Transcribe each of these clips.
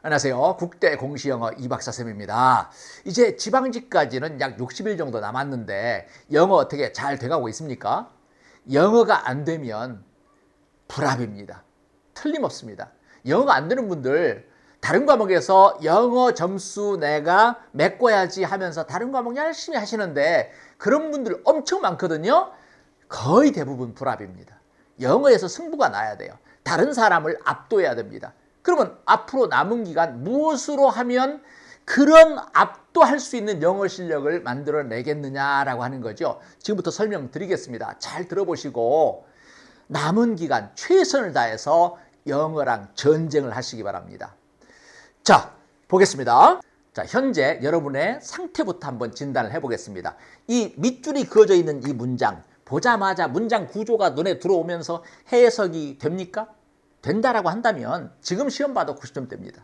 안녕하세요. 국대 공시영어 이박사 쌤입니다. 이제 지방직까지는 약 60일 정도 남았는데 영어 어떻게 잘 돼가고 있습니까? 영어가 안 되면 불합입니다. 틀림없습니다. 영어가 안 되는 분들 다른 과목에서 영어 점수 내가 메꿔야지 하면서 다른 과목 열심히 하시는데 그런 분들 엄청 많거든요. 거의 대부분 불합입니다. 영어에서 승부가 나야 돼요. 다른 사람을 압도해야 됩니다. 그러면 앞으로 남은 기간 무엇으로 하면 그런 압도할 수 있는 영어 실력을 만들어내겠느냐라고 하는 거죠. 지금부터 설명드리겠습니다. 잘 들어보시고 남은 기간 최선을 다해서 영어랑 전쟁을 하시기 바랍니다. 자, 보겠습니다. 자, 현재 여러분의 상태부터 한번 진단을 해보겠습니다. 이 밑줄이 그어져 있는 이 문장, 보자마자 문장 구조가 눈에 들어오면서 해석이 됩니까? 된다라고 한다면 지금 시험 봐도 90점대입니다.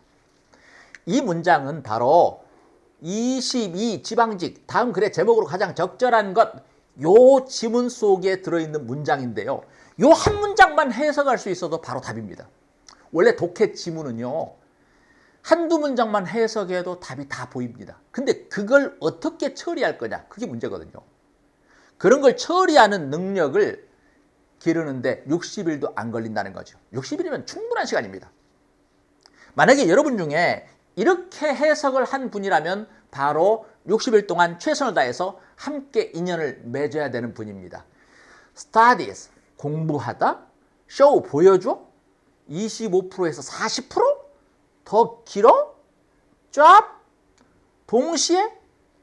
이 문장은 바로 22 지방직 다음 글의 제목으로 가장 적절한 것 요 지문 속에 들어있는 문장인데요. 요 한 문장만 해석할 수 있어도 바로 답입니다. 원래 독해 지문은요. 한두 문장만 해석해도 답이 다 보입니다. 근데 그걸 어떻게 처리할 거냐? 그게 문제거든요. 그런 걸 처리하는 능력을 기르는데 60일도 안 걸린다는 거죠. 60일이면 충분한 시간입니다. 만약에 여러분 중에 이렇게 해석을 한 분이라면 바로 60일 동안 최선을 다해서 함께 인연을 맺어야 되는 분입니다. studies 공부하다, show 보여줘, 25%에서 40%더 길어, job 동시에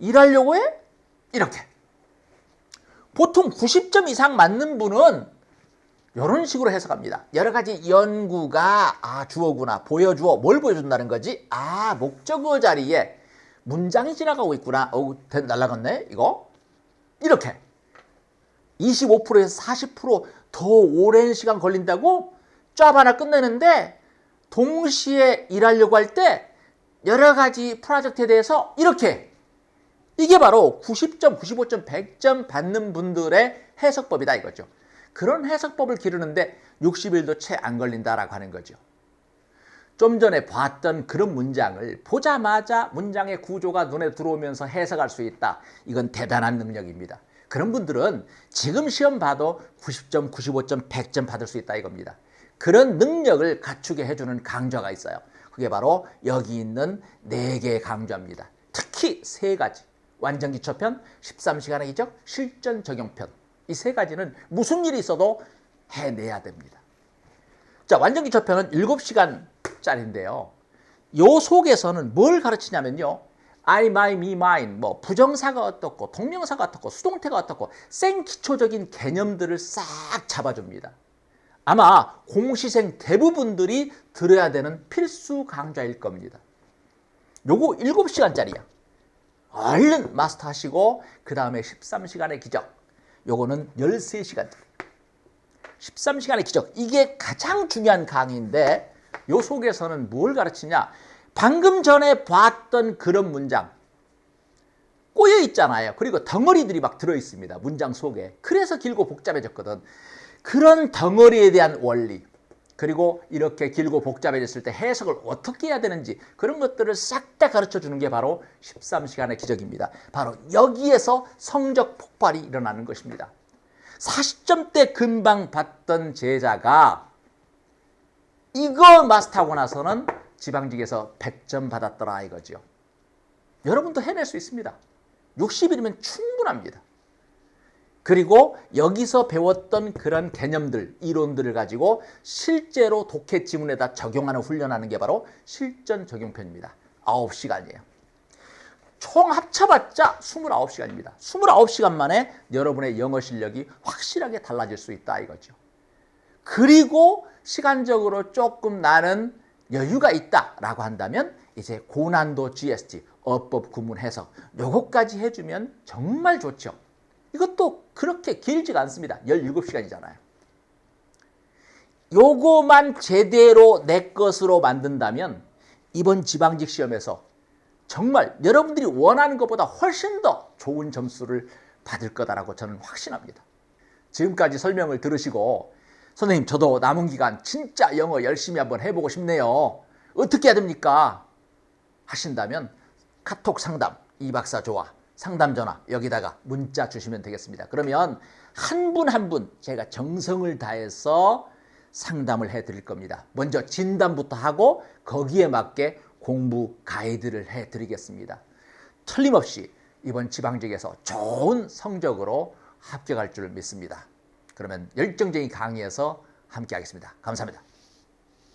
일하려고 해 이렇게 보통 90점 이상 맞는 분은 이런 식으로 해석합니다. 여러 가지 연구가 아 주어구나 보여주어 뭘 보여준다는 거지? 아 목적어 자리에 문장이 지나가고 있구나. 어우 날라갔네 이거 이렇게 25%에서 40%더 오랜 시간 걸린다고 짭 하나 끝내는데 동시에 일하려고 할 때 여러 가지 프로젝트에 대해서 이렇게 이게 바로 90점, 95점, 100점 받는 분들의 해석법이다 이거죠. 그런 해석법을 기르는데 60일도 채 안 걸린다라고 하는 거죠. 좀 전에 봤던 그런 문장을 보자마자 문장의 구조가 눈에 들어오면서 해석할 수 있다. 이건 대단한 능력입니다. 그런 분들은 지금 시험 봐도 90점, 95점, 100점 받을 수 있다 이겁니다. 그런 능력을 갖추게 해주는 강좌가 있어요. 그게 바로 여기 있는 네 개의 강좌입니다. 특히 세 가지. 완전기초편, 13시간의 기적, 실전 적용편. 이 세 가지는 무슨 일이 있어도 해내야 됩니다. 자, 완전기초편은 7시간짜리인데요. 요 속에서는 뭘 가르치냐면요. I, my, me, mine, 뭐 부정사가 어떻고 동명사가 어떻고 수동태가 어떻고 생기초적인 개념들을 싹 잡아줍니다. 아마 공시생 대부분들이 들어야 되는 필수 강좌일 겁니다. 요거 7시간짜리야. 얼른 마스터하시고 그 다음에 13시간의 기적. 요거는 13시간짜리. 13시간의 기적. 이게 가장 중요한 강의인데 요 속에서는 뭘 가르치냐? 방금 전에 봤던 그런 문장 꼬여 있잖아요. 그리고 덩어리들이 막 들어 있습니다. 문장 속에. 그래서 길고 복잡해졌거든. 그런 덩어리에 대한 원리 그리고 이렇게 길고 복잡해졌을 때 해석을 어떻게 해야 되는지 그런 것들을 싹 다 가르쳐 주는 게 바로 13시간의 기적입니다. 바로 여기에서 성적 폭발이 일어나는 것입니다. 40점대 금방 받던 제자가 이거 마스터하고 나서는 지방직에서 100점 받았더라 이거죠. 여러분도 해낼 수 있습니다. 60일이면 충분합니다. 그리고 여기서 배웠던 그런 개념들, 이론들을 가지고 실제로 독해 지문에다 적용하는 훈련하는 게 바로 실전 적용편입니다. 9시간이에요. 총 합쳐봤자 29시간입니다. 29시간 만에 여러분의 영어 실력이 확실하게 달라질 수 있다 이거죠. 그리고 시간적으로 조금 나는 여유가 있다라고 한다면 이제 고난도 GST, 어법 구문 해석 요것까지 해주면 정말 좋죠. 이것도 그렇게 길지가 않습니다. 17시간이잖아요. 요거만 제대로 내 것으로 만든다면 이번 지방직 시험에서 정말 여러분들이 원하는 것보다 훨씬 더 좋은 점수를 받을 거다라고 저는 확신합니다. 지금까지 설명을 들으시고 선생님 저도 남은 기간 진짜 영어 열심히 한번 해보고 싶네요. 어떻게 해야 됩니까? 하신다면 카톡 상담 이 박사 좋아 상담 전화 여기다가 문자 주시면 되겠습니다. 그러면 한 분 한 분 제가 정성을 다해서 상담을 해 드릴 겁니다. 먼저 진단부터 하고 거기에 맞게 공부 가이드를 해 드리겠습니다. 틀림없이 이번 지방직에서 좋은 성적으로 합격할 줄 믿습니다. 그러면 열정적인 강의에서 함께 하겠습니다. 감사합니다.